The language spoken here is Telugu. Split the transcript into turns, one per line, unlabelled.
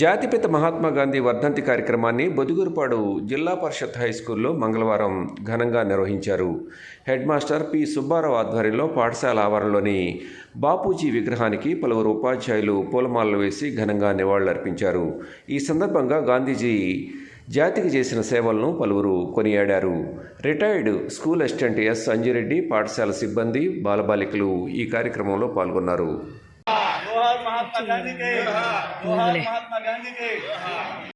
జాతిపిత మహాత్మా గాంధీ వర్ధంతి కార్యక్రమాన్ని బొదుగురుపాడు జిల్లా పరిషత్ హైస్కూల్లో మంగళవారం ఘనంగా నిర్వహించారు. Head master P. సుబ్బారావు ఆధ్వర్యంలో పాఠశాల ఆవరణలోని బాపూజీ విగ్రహానికి పలువురు ఉపాధ్యాయులు పూలమాలలు వేసి ఘనంగా నివాళులర్పించారు. ఈ సందర్భంగా గాంధీజీ జాతికి చేసిన సేవలను పలువురు కొనియాడారు. Retired school assistant S. Anjireddy పాఠశాల సిబ్బంది బాలబాలికలు ఈ కార్యక్రమంలో పాల్గొన్నారు.
जोहार महात्मा गांधी के। जोहार महात्मा गांधी के।